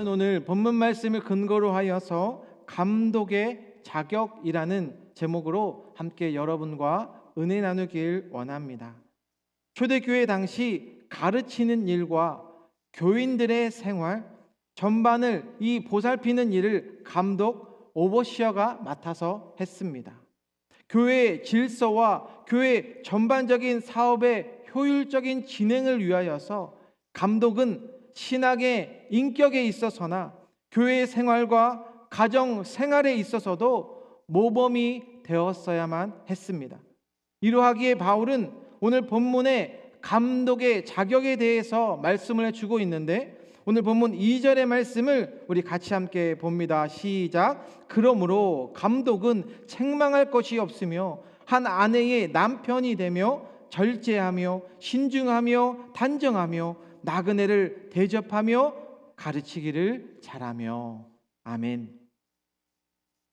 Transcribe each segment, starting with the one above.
저는 오늘 본문 말씀을 근거로 하여서 감독의 자격이라는 제목으로 함께 여러분과 은혜 나누길 원합니다. 초대교회 당시 가르치는 일과 교인들의 생활 전반을 이 보살피는 일을 감독 오버시어가 맡아서 했습니다. 교회의 질서와 교회 전반적인 사업의 효율적인 진행을 위하여서 감독은 신학의 인격에 있어서나 교회 생활과 가정 생활에 있어서도 모범이 되었어야만 했습니다. 이러하기에 바울은 오늘 본문의 감독의 자격에 대해서 말씀을 해주고 있는데 오늘 본문 2절의 말씀을 우리 같이 함께 봅니다. 시작. 그러므로 감독은 책망할 것이 없으며 한 아내의 남편이 되며 절제하며 신중하며 단정하며 나그네를 대접하며 가르치기를 잘하며 아멘.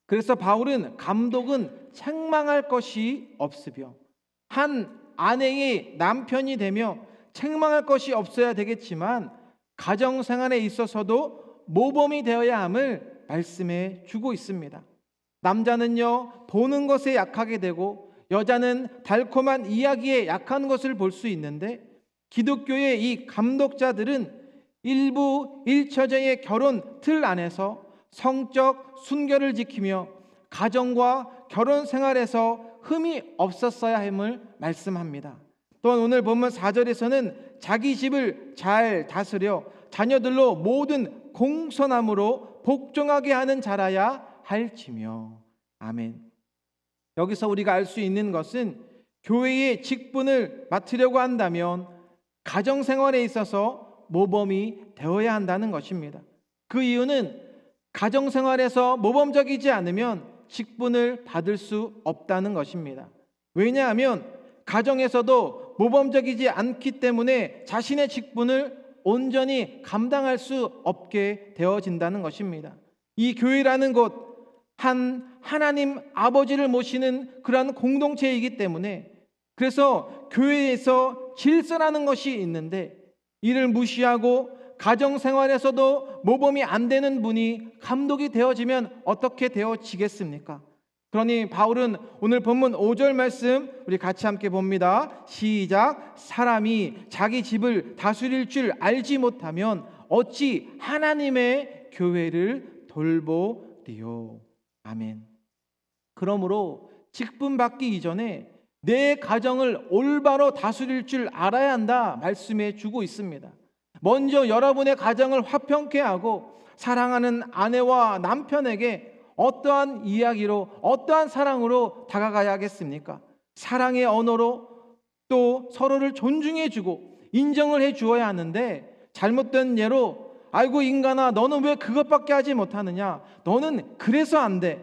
그래서 바울은 감독은 책망할 것이 없으며 한 아내의 남편이 되며 책망할 것이 없어야 되겠지만 가정 생활에 있어서도 모범이 되어야 함을 말씀해 주고 있습니다. 남자는요, 보는 것에 약하게 되고 여자는 달콤한 이야기에 약한 것을 볼 수 있는데 기독교의 이 감독자들은 일부 일처제의 결혼 틀 안에서 성적 순결을 지키며 가정과 결혼 생활에서 흠이 없었어야 함을 말씀합니다. 또한 오늘 본문 4절에서는 자기 집을 잘 다스려 자녀들로 모든 공손함으로 복종하게 하는 자라야 할지며 아멘. 여기서 우리가 알 수 있는 것은 교회의 직분을 맡으려고 한다면 가정 생활에 있어서 모범이 되어야 한다는 것입니다. 그 이유는 가정 생활에서 모범적이지 않으면 직분을 받을 수 없다는 것입니다. 왜냐하면 가정에서도 모범적이지 않기 때문에 자신의 직분을 온전히 감당할 수 없게 되어진다는 것입니다. 이 교회라는 곳, 한 하나님 아버지를 모시는 그러한 공동체이기 때문에 그래서 교회에서 질서라는 것이 있는데 이를 무시하고 가정 생활에서도 모범이 안 되는 분이 감독이 되어지면 어떻게 되어지겠습니까? 그러니 바울은 오늘 본문 5절 말씀 우리 같이 함께 봅니다. 시작. 사람이 자기 집을 다스릴 줄 알지 못하면 어찌 하나님의 교회를 돌보리요. 아멘. 그러므로 직분 받기 이전에 내 가정을 올바로 다스릴 줄 알아야 한다 말씀해 주고 있습니다. 먼저 여러분의 가정을 화평케 하고 사랑하는 아내와 남편에게 어떠한 이야기로 어떠한 사랑으로 다가가야겠습니까? 사랑의 언어로 또 서로를 존중해 주고 인정을 해 주어야 하는데 잘못된 예로 아이고 인간아 너는 왜 그것밖에 하지 못하느냐? 너는 그래서 안 돼.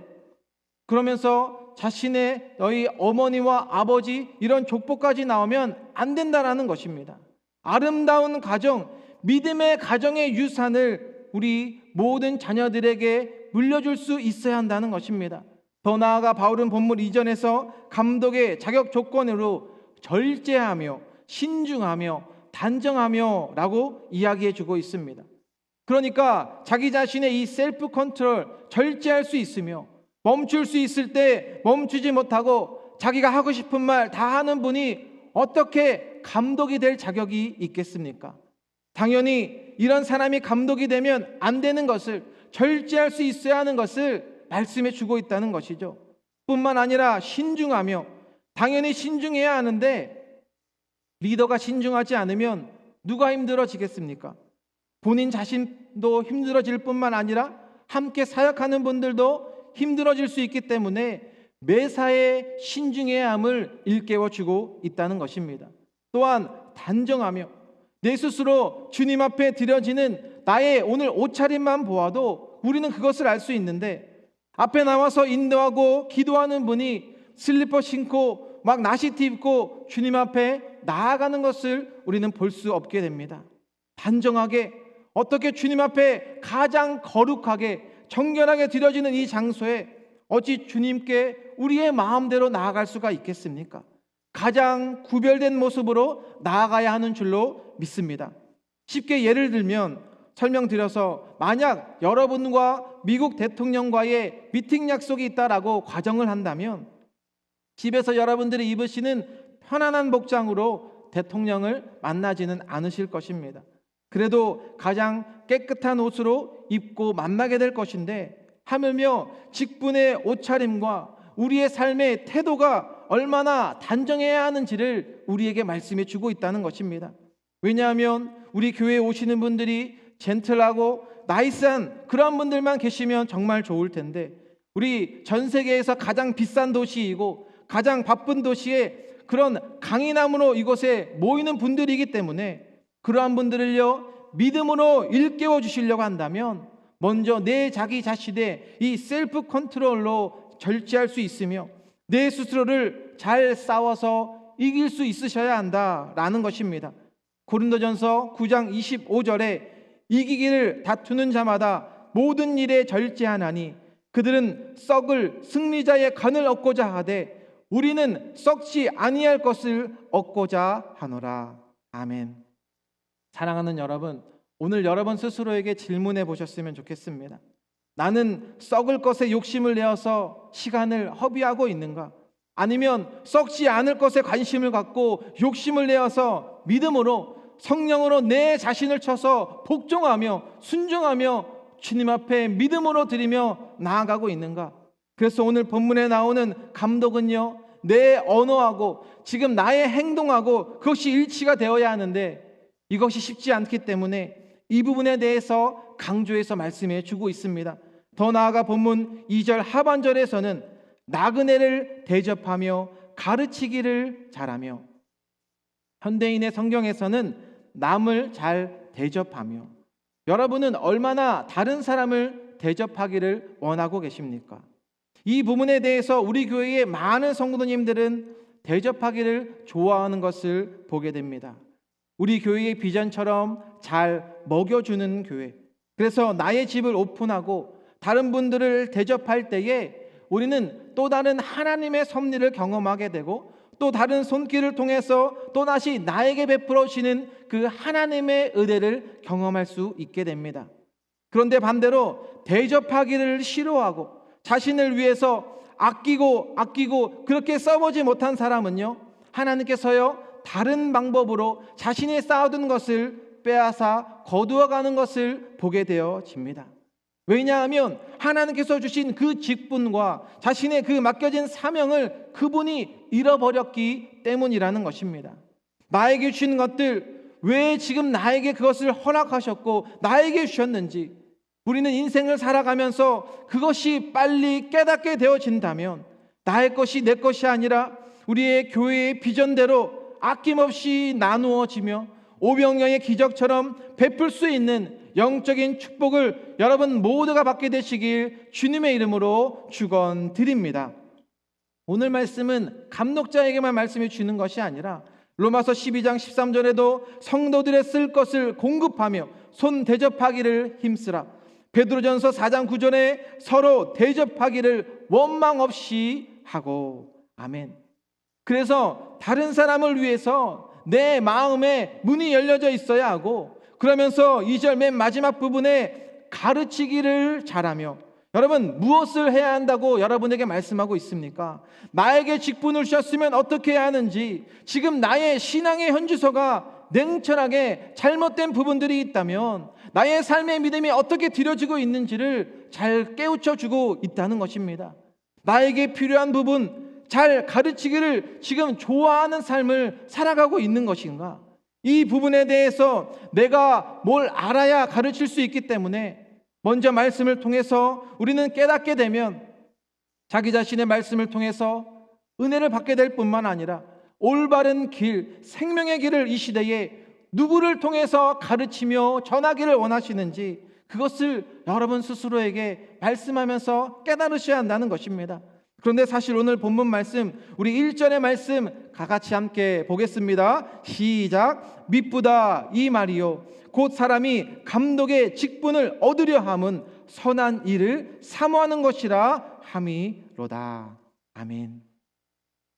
그러면서 자신의 너희 어머니와 아버지 이런 족보까지 나오면 안 된다라는 것입니다. 아름다운 가정, 믿음의 가정의 유산을 우리 모든 자녀들에게 물려줄 수 있어야 한다는 것입니다. 더 나아가 바울은 본문 이전에서 감독의 자격 조건으로 절제하며 신중하며 단정하며 라고 이야기해 주고 있습니다. 그러니까 자기 자신의 이 셀프 컨트롤 절제할 수 있으며 멈출 수 있을 때 멈추지 못하고 자기가 하고 싶은 말 다 하는 분이 어떻게 감독이 될 자격이 있겠습니까? 당연히 이런 사람이 감독이 되면 안 되는 것을 절제할 수 있어야 하는 것을 말씀해 주고 있다는 것이죠. 뿐만 아니라 신중하며 당연히 신중해야 하는데 리더가 신중하지 않으면 누가 힘들어지겠습니까? 본인 자신도 힘들어질 뿐만 아니라 함께 사역하는 분들도 힘들어질 수 있기 때문에 매사에 신중해야 함을 일깨워 주고 있다는 것입니다. 또한 단정하며 내 스스로 주님 앞에 드려지는 나의 오늘 옷차림만 보아도 우리는 그것을 알 수 있는데 앞에 나와서 인도하고 기도하는 분이 슬리퍼 신고 막 나시티 입고 주님 앞에 나아가는 것을 우리는 볼 수 없게 됩니다. 단정하게 어떻게 주님 앞에 가장 거룩하게 정결하게 드려지는 이 장소에 어찌 주님께 우리의 마음대로 나아갈 수가 있겠습니까? 가장 구별된 모습으로 나아가야 하는 줄로 믿습니다. 쉽게 예를 들면 설명드려서 만약 여러분과 미국 대통령과의 미팅 약속이 있다라고 가정을 한다면 집에서 여러분들이 입으시는 편안한 복장으로 대통령을 만나지는 않으실 것입니다. 그래도 가장 깨끗한 옷으로 입고 만나게 될 것인데 하물며 직분의 옷차림과 우리의 삶의 태도가 얼마나 단정해야 하는지를 우리에게 말씀해 주고 있다는 것입니다. 왜냐하면 우리 교회에 오시는 분들이 젠틀하고 나이스한 그런 분들만 계시면 정말 좋을 텐데 우리 전 세계에서 가장 비싼 도시이고 가장 바쁜 도시에 그런 강인함으로 이곳에 모이는 분들이기 때문에 그러한 분들을요 믿음으로 일깨워 주시려고 한다면 먼저 내 자기 자신의 이 셀프 컨트롤로 절제할 수 있으며 내 스스로를 잘 싸워서 이길 수 있으셔야 한다라는 것입니다. 고린도전서 9장 25절에 이기기를 다투는 자마다 모든 일에 절제하나니 그들은 썩을 승리자의 간을 얻고자 하되 우리는 썩지 아니할 것을 얻고자 하노라. 아멘. 사랑하는 여러분, 오늘 여러분 스스로에게 질문해 보셨으면 좋겠습니다. 나는 썩을 것에 욕심을 내어서 시간을 허비하고 있는가? 아니면 썩지 않을 것에 관심을 갖고 욕심을 내어서 믿음으로 성령으로 내 자신을 쳐서 복종하며 순종하며 주님 앞에 믿음으로 드리며 나아가고 있는가? 그래서 오늘 본문에 나오는 감독은요, 내 언어하고 지금 나의 행동하고 그것이 일치가 되어야 하는데 이것이 쉽지 않기 때문에 이 부분에 대해서 강조해서 말씀해 주고 있습니다. 더 나아가 본문 2절 하반절에서는 나그네를 대접하며 가르치기를 잘하며 현대인의 성경에서는 남을 잘 대접하며 여러분은 얼마나 다른 사람을 대접하기를 원하고 계십니까? 이 부분에 대해서 우리 교회의 많은 성도님들은 대접하기를 좋아하는 것을 보게 됩니다. 우리 교회의 비전처럼 잘 먹여주는 교회. 그래서 나의 집을 오픈하고 다른 분들을 대접할 때에 우리는 또 다른 하나님의 섭리를 경험하게 되고 또 다른 손길을 통해서 또다시 나에게 베풀어 주시는 그 하나님의 은혜를 경험할 수 있게 됩니다. 그런데 반대로 대접하기를 싫어하고 자신을 위해서 아끼고 아끼고 그렇게 써보지 못한 사람은요 하나님께서요 다른 방법으로 자신이 쌓아둔 것을 빼앗아 거두어가는 것을 보게 되어집니다. 왜냐하면 하나님께서 주신 그 직분과 자신의 그 맡겨진 사명을 그분이 잃어버렸기 때문이라는 것입니다. 나에게 주신 것들 왜 지금 나에게 그것을 허락하셨고 나에게 주셨는지 우리는 인생을 살아가면서 그것이 빨리 깨닫게 되어진다면 나의 것이 내 것이 아니라 우리의 교회의 비전대로 아낌없이 나누어지며 오병영의 기적처럼 베풀 수 있는 영적인 축복을 여러분 모두가 받게 되시길 주님의 이름으로 축원드립니다. 오늘 말씀은 감독자에게만 말씀해 주는 것이 아니라 로마서 12장 13절에도 성도들의 쓸 것을 공급하며 손 대접하기를 힘쓰라. 베드로전서 4장 9절에 서로 대접하기를 원망 없이 하고 아멘. 그래서 다른 사람을 위해서 내 마음에 문이 열려져 있어야 하고 그러면서 2절 맨 마지막 부분에 가르치기를 잘하며 여러분 무엇을 해야 한다고 여러분에게 말씀하고 있습니까? 나에게 직분을 주셨으면 어떻게 해야 하는지 지금 나의 신앙의 현주소가 냉철하게 잘못된 부분들이 있다면 나의 삶의 믿음이 어떻게 들여지고 있는지를 잘 깨우쳐 주고 있다는 것입니다. 나에게 필요한 부분 잘 가르치기를 지금 좋아하는 삶을 살아가고 있는 것인가? 이 부분에 대해서 내가 뭘 알아야 가르칠 수 있기 때문에 먼저 말씀을 통해서 우리는 깨닫게 되면 자기 자신의 말씀을 통해서 은혜를 받게 될 뿐만 아니라 올바른 길, 생명의 길을 이 시대에 누구를 통해서 가르치며 전하기를 원하시는지 그것을 여러분 스스로에게 말씀하면서 깨달으셔야 한다는 것입니다. 그런데 사실 오늘 본문 말씀 우리 1절의 말씀 다 같이 함께 보겠습니다. 시작. 미쁘다 이 말이요. 곧 사람이 감독의 직분을 얻으려 함은 선한 일을 사모하는 것이라 함이로다. 아멘.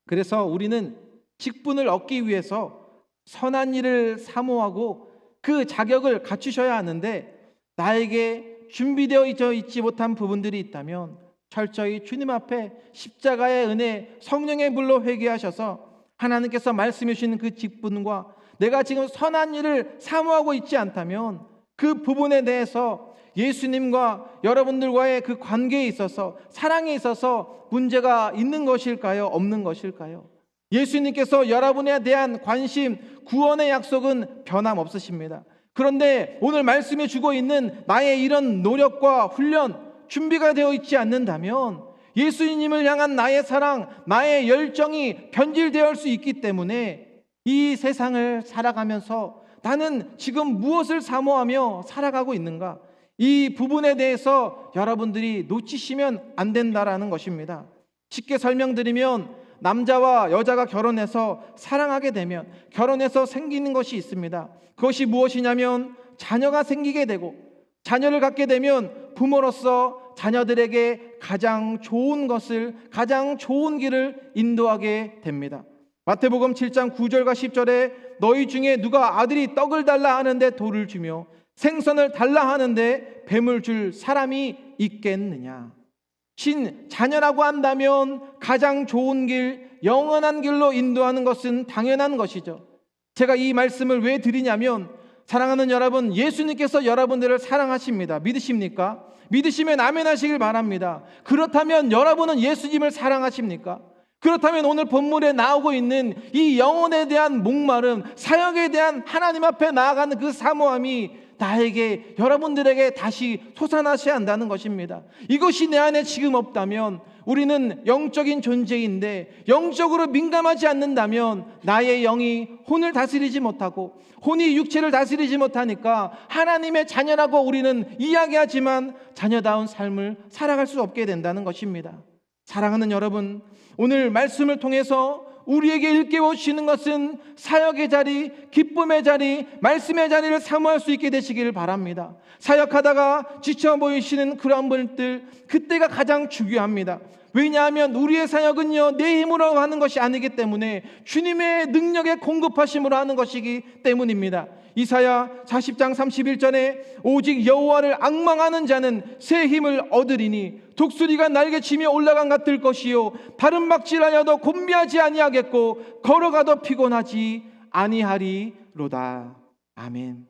그래서 우리는 직분을 얻기 위해서 선한 일을 사모하고 그 자격을 갖추셔야 하는데 나에게 준비되어 있지 못한 부분들이 있다면 철저히 주님 앞에 십자가의 은혜, 성령의 불로 회개하셔서 하나님께서 말씀해 주시는 그 직분과 내가 지금 선한 일을 사모하고 있지 않다면 그 부분에 대해서 예수님과 여러분들과의 그 관계에 있어서 사랑에 있어서 문제가 있는 것일까요? 없는 것일까요? 예수님께서 여러분에 대한 관심, 구원의 약속은 변함없으십니다. 그런데 오늘 말씀해 주고 있는 나의 이런 노력과 훈련, 준비가 되어 있지 않는다면 예수님을 향한 나의 사랑, 나의 열정이 변질되어 수 있기 때문에 이 세상을 살아가면서 나는 지금 무엇을 사모하며 살아가고 있는가? 이 부분에 대해서 여러분들이 놓치시면 안 된다라는 것입니다. 쉽게 설명드리면 남자와 여자가 결혼해서 사랑하게 되면 결혼해서 생기는 것이 있습니다. 그것이 무엇이냐면 자녀가 생기게 되고 자녀를 갖게 되면 부모로서 자녀들에게 가장 좋은 것을 가장 좋은 길을 인도하게 됩니다. 마태복음 7장 9절과 10절에 너희 중에 누가 아들이 떡을 달라 하는데 돌을 주며 생선을 달라 하는데 뱀을 줄 사람이 있겠느냐? 신 자녀라고 한다면 가장 좋은 길, 영원한 길로 인도하는 것은 당연한 것이죠. 제가 이 말씀을 왜 드리냐면 사랑하는 여러분, 예수님께서 여러분들을 사랑하십니다. 믿으십니까? 믿으시면 아멘 하시길 바랍니다. 그렇다면 여러분은 예수님을 사랑하십니까? 그렇다면 오늘 본문에 나오고 있는 이 영혼에 대한 목마름, 사역에 대한 하나님 앞에 나아가는 그 사모함이 나에게 여러분들에게 다시 솟아나셔야 한다는 것입니다. 이것이 내 안에 지금 없다면 우리는 영적인 존재인데 영적으로 민감하지 않는다면 나의 영이 혼을 다스리지 못하고 혼이 육체를 다스리지 못하니까 하나님의 자녀라고 우리는 이야기하지만 자녀다운 삶을 살아갈 수 없게 된다는 것입니다. 사랑하는 여러분, 오늘 말씀을 통해서 우리에게 일깨워 주시는 것은 사역의 자리, 기쁨의 자리, 말씀의 자리를 사모할 수 있게 되시기를 바랍니다. 사역하다가 지쳐 보이시는 그런 분들, 그때가 가장 중요합니다. 왜냐하면 우리의 사역은요, 내 힘으로 하는 것이 아니기 때문에 주님의 능력에 공급하심으로 하는 것이기 때문입니다. 이사야 40장 31절에 오직 여호와를 악망하는 자는 새 힘을 얻으리니 독수리가 날개치며 올라간 같을 것이요 다른 박질하여도 곤비하지 아니하겠고 걸어가도 피곤하지 아니하리로다. 아멘.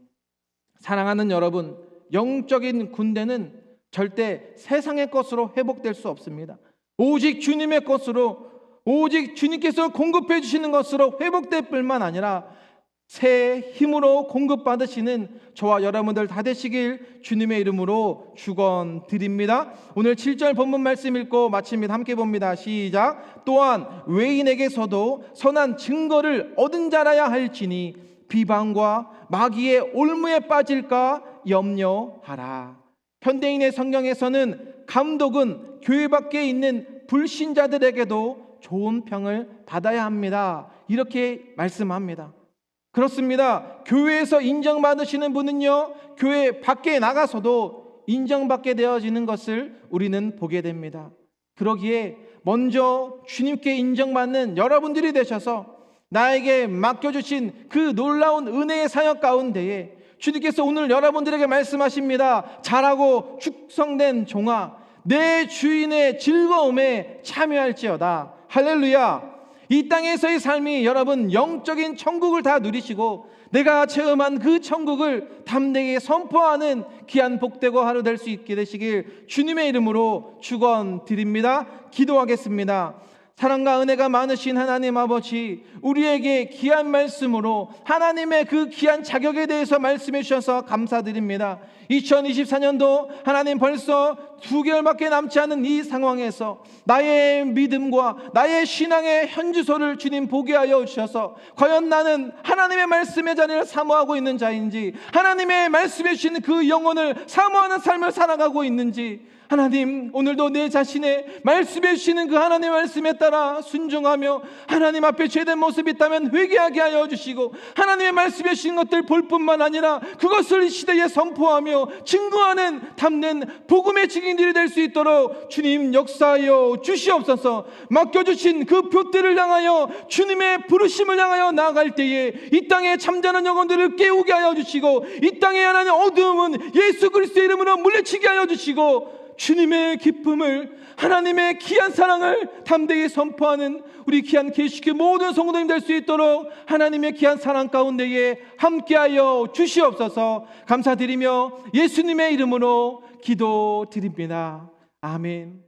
사랑하는 여러분, 영적인 군대는 절대 세상의 것으로 회복될 수 없습니다. 오직 주님의 것으로 오직 주님께서 공급해 주시는 것으로 회복될 뿐만 아니라 새 힘으로 공급받으시는 저와 여러분들 다 되시길 주님의 이름으로 축원드립니다. 오늘 7절 본문 말씀 읽고 마칩니다. 함께 봅니다. 시작. 또한 외인에게서도 선한 증거를 얻은 자라야 할지니 비방과 마귀의 올무에 빠질까 염려하라. 현대인의 성경에서는 감독은 교회 밖에 있는 불신자들에게도 좋은 평을 받아야 합니다. 이렇게 말씀합니다. 그렇습니다. 교회에서 인정받으시는 분은요, 교회 밖에 나가서도 인정받게 되어지는 것을 우리는 보게 됩니다. 그러기에 먼저 주님께 인정받는 여러분들이 되셔서 나에게 맡겨주신 그 놀라운 은혜의 사역 가운데에 주님께서 오늘 여러분들에게 말씀하십니다. 잘하고 축성된 종아, 내 주인의 즐거움에 참여할지어다. 할렐루야. 이 땅에서의 삶이 여러분 영적인 천국을 다 누리시고 내가 체험한 그 천국을 담대히 선포하는 귀한 복되고 하루 될 수 있게 되시길 주님의 이름으로 축원드립니다. 기도하겠습니다. 사랑과 은혜가 많으신 하나님 아버지, 우리에게 귀한 말씀으로 하나님의 그 귀한 자격에 대해서 말씀해 주셔서 감사드립니다. 2024년도 하나님 벌써 두 개월밖에 남지 않은 이 상황에서 나의 믿음과 나의 신앙의 현주소를 주님 보게 하여 주셔서 과연 나는 하나님의 말씀의 자리를 사모하고 있는 자인지 하나님의 말씀해 주시는 그 영혼을 사모하는 삶을 살아가고 있는지 하나님 오늘도 내 자신의 말씀해 주시는 그 하나님의 말씀에 따라 따라 순종하며 하나님 앞에 죄된 모습이 있다면 회개하게 하여 주시고 하나님의 말씀해 주신 것들 볼 뿐만 아니라 그것을 이 시대에 선포하며 증거하는 담는 복음의 증인들이 될 수 있도록 주님 역사하여 주시옵소서. 맡겨주신 그 표대를 향하여 주님의 부르심을 향하여 나아갈 때에 이 땅에 잠자는 영혼들을 깨우게 하여 주시고 이 땅에 하나님 어두움은 예수 그리스도의 이름으로 물리치게 하여 주시고 주님의 기쁨을 하나님의 귀한 사랑을 담대히 선포하는 우리 귀한 계시교 모든 성도님 될 수 있도록 하나님의 귀한 사랑 가운데에 함께하여 주시옵소서 감사드리며 예수님의 이름으로 기도드립니다. 아멘.